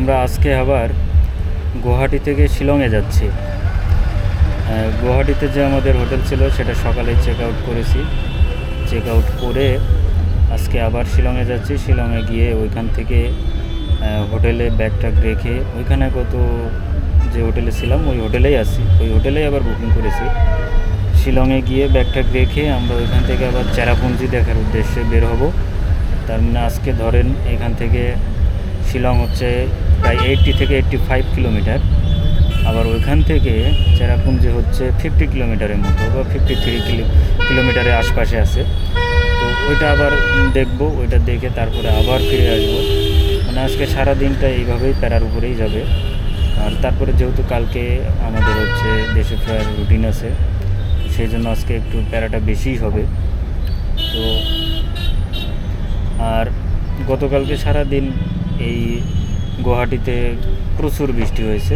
আমরা আজকে আবার গুয়াহাটি থেকে শিলংয়ে যাচ্ছি। গুয়াহাটিতে যে আমাদের হোটেল ছিল, সেটা সকালে চেক আউট করেছি। চেক আউট করে আজকে আবার শিলংয়ে যাচ্ছি। শিলংয়ে গিয়ে ওইখান থেকে হোটেলে ব্যাগটা রেখে ওইখানে কত যে হোটেলে ছিলাম, ওই হোটেলেই আছি। ওই হোটেলেই আবার বুকিং করেছি। শিলংয়ে গিয়ে ব্যাগটা রেখে আমরা ওইখান থেকে আবার চেরাপুঞ্জি দেখার উদ্দেশ্যে বের হব। তার মানে আজকে ধরেন এখান থেকে শিলং হচ্ছে প্রায় এইটটি থেকে এইটটি ফাইভ কিলোমিটার আবার ওইখান থেকে চেরাপুঞ্জি হচ্ছে ফিফটি কিলোমিটারের মতো বা ফিফটি থ্রি কিলো কিলোমিটারের আশপাশে আছে। তো ওইটা আবার দেখব, ওইটা দেখে তারপরে আবার ফিরে আসব। মানে আজকে সারা দিনটা এইভাবেই প্যারার উপরেই যাবে। আর তারপরে যেহেতু কালকে আমাদের হচ্ছে দেশে ফেরার রুটিন আছে, সেই জন্য আজকে একটু প্যারাটা বেশিই হবে। তো আর গতকালকে সারা দিন এই গুয়াহাটিতে প্রচুর বৃষ্টি হয়েছে।